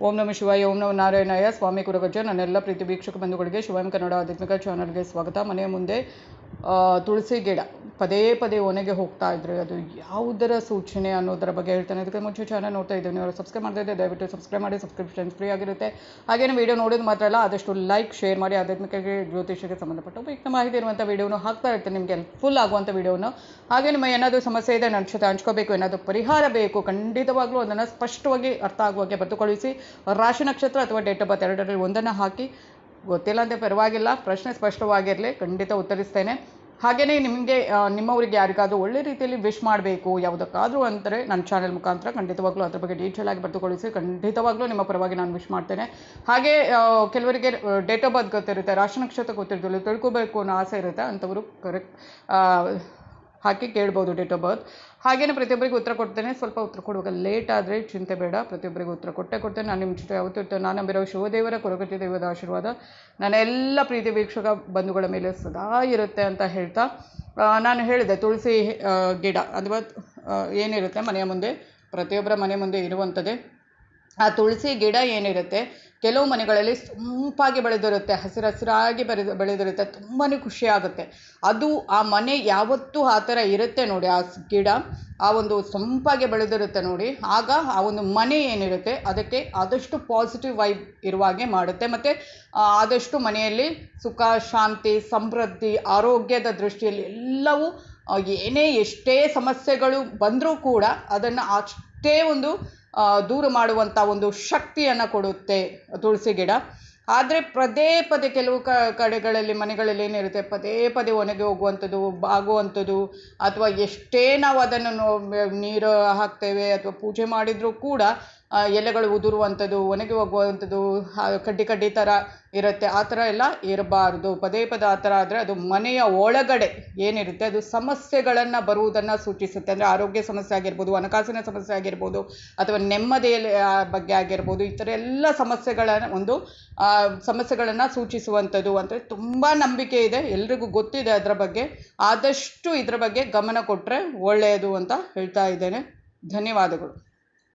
ಓಂ ನಮ ಶಿವಾಯ ಓಂ ನಮ ನಾರಾಯಣಯ್ಯ ಸ್ವಾಮಿ ಕುರಗಜ್ಜ ನನ್ನೆಲ್ಲ ಪ್ರೀತಿ ವೀಕ್ಷಕ ಬಂಧುಗಳಿಗೆ ಶಿವಂ ಕನ್ನಡ ಆಧ್ಯಾತ್ಮಿಕ ಚಾನಲ್ಗೆ ಸ್ವಾಗತ ಮನೆಯ ಮುಂದೆ ಆ, ತುಳಸಿ ಗಿಡ. ಪದೇ ಪದೇ ಒನೆಗೆ ಹೋಗ್ತಾ ಇದ್ರೆ ಅದು ಯಾವುದರ ಸೂಚನೆ ಅನ್ನೋದರ ಬಗ್ಗೆ ಹೇಳ್ತಾನೆ. ಅದಕ್ಕೆ ಮುಂಚೆ ಚಾನಲ್ ನೋಡ್ತಾ ಇದ್ದೀನಿ. ನೀವು ಸಬ್ಸ್ಕ್ರೈಬ್ ಮಾಡ್ತಾ ದಯವಿಟ್ಟು ಸಬ್ಸ್ಕ್ರೈಬ್ ಮಾಡಿ. ಸಬ್ಸ್ಕ್ರಿಪ್ಷನ್ ಫ್ರೀ ಆಗಿರುತ್ತೆ. ಹಾಗೇನೇ ವಿಡಿಯೋ ನೋಡೋದು ಮಾತ್ರ ಅಲ್ಲ, ಆದಷ್ಟು ಲೈಕ್ ಶೇರ್ ಮಾಡಿ. ಆಧ್ಯಾತ್ಮಿಕಗೆ ಜ್ಯೋತಿಷಕ್ಕೆ ಸಂಬಂಧಪಟ್ಟ ಉಪಯುಕ್ತ ಮಾಹಿತಿ ಇರುವಂಥ ವೀಡಿಯೋನು ಹಾಕ್ತಾ ಇರ್ತೀನಿ. ನಿಮಗೆ ಫುಲ್ ಆಗುವಂಥ ವಿಡಿಯೋನು ಹಾಗೆ ನಿಮ್ಮ ಏನಾದರೂ ಸಮಸ್ಯೆ ಇದೆ ನನ್ನ ಜೊತೆ ಹಂಚ್ಕೋಬೇಕು. ಏನಾದರೂ ಪರಿಹಾರ ಬೇಕು, ಖಂಡಿತವಾಗ್ಲೂ ಅದನ್ನು ಸ್ಪಷ್ಟವಾಗಿ ಅರ್ಥ ಆಗುವಾಗೆ ಹಾಗೆ ಬರೆದು ರಾಶಿ ನಕ್ಷತ್ರ ಅಥವಾ ಡೇಟ್ ಆಫ್ ಬರ್ತ್ ಎರಡರಲ್ಲಿ ಒಂದನ್ನು ಹಾಕಿ. ಗೊತ್ತಿಲ್ಲ ಅಂತ ಪರವಾಗಿಲ್ಲ. ಪ್ರಶ್ನೆ ಸ್ಪಷ್ಟವಾಗಿರಲಿ, ಖಂಡಿತ ಉತ್ತರಿಸ್ತೇನೆ. ಹಾಗೆಯೇ ನಿಮಗೆ ನಿಮ್ಮವರಿಗೆ ಯಾರಿಗಾದರೂ ಒಳ್ಳೆ ರೀತಿಯಲ್ಲಿ ವಿಶ್ ಮಾಡಬೇಕು, ಯಾವುದಕ್ಕಾದರೂ ಅಂದರೆ ನನ್ನ ಚಾನೆಲ್ ಮುಖಾಂತರ ಖಂಡಿತವಾಗ್ಲೂ ಅದ್ರ ಬಗ್ಗೆ ಡೀಟೇಲ್ ಆಗಿ ಬರೆದುಕೊಳ್ಳಿಸಿ ಖಂಡಿತವಾಗ್ಲೂ ನಿಮ್ಮ ಪರವಾಗಿ ನಾನು ವಿಶ್ ಮಾಡ್ತೇನೆ. ಹಾಗೆ ಕೆಲವರಿಗೆ ಡೇಟ್ ಆಫ್ ಬರ್ತ್ ಗೊತ್ತಿರುತ್ತೆ, ರಾಶಿ ನಕ್ಷತ್ರ ಗೊತ್ತಿರ್ತಿಲ್ಲ ತಿಳ್ಕೋಬೇಕು ಅನ್ನೋ ಆಸೆ ಇರುತ್ತೆ, ಅಂಥವರು ಕರೆಕ್ಟ್ ಹಾಕಿ ಕೇಳ್ಬೋದು ಡೇಟ್ ಆಫ್ ಬರ್ತ್ ಹಾಗೇನೆ ಪ್ರತಿಯೊಬ್ಬರಿಗೂ ಉತ್ತರ ಕೊಡ್ತೇನೆ. ಸ್ವಲ್ಪ ಉತ್ತರ ಕೊಡುವಾಗ ಲೇಟ್ ಆದರೆ ಚಿಂತೆ ಬೇಡ. ಪ್ರತಿಯೊಬ್ಬರಿಗೂ ಉತ್ತರ ಕೊಟ್ಟೇ ಕೊಡ್ತೇನೆ. ನಾನು ನಿಮ್ಮ ಜೊತೆ ಯಾವತ್ತೂ ಇರ್ತೇನೆ. ನಾನು ನಂಬಿರೋ ಶಿವದೇವರ ಕೊರಗತಿ ದೇವದ ಆಶೀರ್ವಾದ ನನ್ನ ಎಲ್ಲ ಪ್ರೀತಿ ವೀಕ್ಷಕ ಬಂಧುಗಳ ಮೇಲೆ ಸದಾ ಇರುತ್ತೆ ಅಂತ ಹೇಳ್ತಾ ನಾನು ಹೇಳಿದೆ ತುಳಸಿ ಗಿಡ ಅಥವಾ ಏನಿರುತ್ತೆ ಮನೆಯ ಮುಂದೆ, ಪ್ರತಿಯೊಬ್ಬರ ಮನೆ ಮುಂದೆ ಇರುವಂಥದ್ದೇ. ಆ ತುಳಸಿ ಗಿಡ ಏನಿರುತ್ತೆ ಕೆಲವು ಮನೆಗಳಲ್ಲಿ ಸೊಂಪಾಗಿ ಬೆಳೆದಿರುತ್ತೆ ಹಸಿರು ಹಸಿರಾಗಿ ಬೆಳೆದು ಬೆಳೆದಿರುತ್ತೆ ತುಂಬಾ ಖುಷಿ ಆಗುತ್ತೆ ಅದು ಆ ಮನೆ ಯಾವತ್ತೂ ಆ ಥರ ಇರುತ್ತೆ ನೋಡಿ, ಆ ಗಿಡ ಆ ಒಂದು ಸೊಂಪಾಗಿ ಬೆಳೆದಿರುತ್ತೆ ನೋಡಿ. ಆಗ ಆ ಒಂದು ಮನೆ ಏನಿರುತ್ತೆ, ಅದಕ್ಕೆ ಆದಷ್ಟು ಪಾಸಿಟಿವ್ ವೈಬ್ ಇರುವ ಹಾಗೆ ಮಾಡುತ್ತೆ. ಮತ್ತು ಆದಷ್ಟು ಮನೆಯಲ್ಲಿ ಸುಖ, ಶಾಂತಿ, ಸಮೃದ್ಧಿ, ಆರೋಗ್ಯದ ದೃಷ್ಟಿಯಲ್ಲಿ ಎಲ್ಲವೂ ಏನೇ ಎಷ್ಟೇ ಸಮಸ್ಯೆಗಳು ಬಂದರೂ ಕೂಡ ಅದನ್ನು ಅಷ್ಟೇ ಒಂದು ದೂರ ಮಾಡುವಂಥ ಒಂದು ಶಕ್ತಿಯನ್ನು ಕೊಡುತ್ತೆ ತುಳಸಿ ಗಿಡ. ಆದರೆ ಪದೇ ಪದೇ ಕೆಲವು ಕ, ಕಡೆಗಳಲ್ಲಿ, ಮನೆಗಳಲ್ಲಿ ಏನಿರುತ್ತೆ, ಪದೇ ಪದೇ ಒಣಗಿ ಹೋಗುವಂಥದ್ದು, ಬಾಗುವಂಥದ್ದು, ಅಥವಾ ಎಷ್ಟೇ ನಾವು ಅದನ್ನು ನೀರು ಹಾಕ್ತೇವೆ ಅಥವಾ ಪೂಜೆ ಮಾಡಿದರೂ ಕೂಡ ಎಲೆಗಳು ಉದುರುವಂಥದ್ದು, ಒಣಗಿ ಹೋಗುವಂಥದ್ದು ಕಡ್ಡಿ ಕಡ್ಡಿ ಥರ ಇರುತ್ತೆ. ಆ ಥರ ಎಲ್ಲ ಇರಬಾರ್ದು. ಪದೇ ಪದೇ ಆ ಥರ ಆದರೆ ಅದು ಮನೆಯ ಒಳಗಡೆ ಏನಿರುತ್ತೆ, ಅದು ಸಮಸ್ಯೆಗಳನ್ನು ಬರುವುದನ್ನು ಸೂಚಿಸುತ್ತೆ. ಅಂದರೆ ಆರೋಗ್ಯ ಸಮಸ್ಯೆ ಆಗಿರ್ಬೋದು, ಹಣಕಾಸಿನ ಸಮಸ್ಯೆ ಆಗಿರ್ಬೋದು, ಅಥವಾ ನೆಮ್ಮದಿಯ ಬಗ್ಗೆ ಆಗಿರ್ಬೋದು, ಈ ಥರ ಎಲ್ಲ ಸಮಸ್ಯೆಗಳ ಒಂದು ಸಮಸ್ಯೆಗಳನ್ನು ಸೂಚಿಸುವಂಥದ್ದು. ಅಂದರೆ ತುಂಬ ನಂಬಿಕೆ ಇದೆ, ಎಲ್ರಿಗೂ ಗೊತ್ತಿದೆ ಅದರ ಬಗ್ಗೆ. ಆದಷ್ಟು ಇದರ ಬಗ್ಗೆ ಗಮನ ಕೊಟ್ಟರೆ ಒಳ್ಳೆಯದು ಅಂತ ಹೇಳ್ತಾ ಇದ್ದೇನೆ. ಧನ್ಯವಾದಗಳು.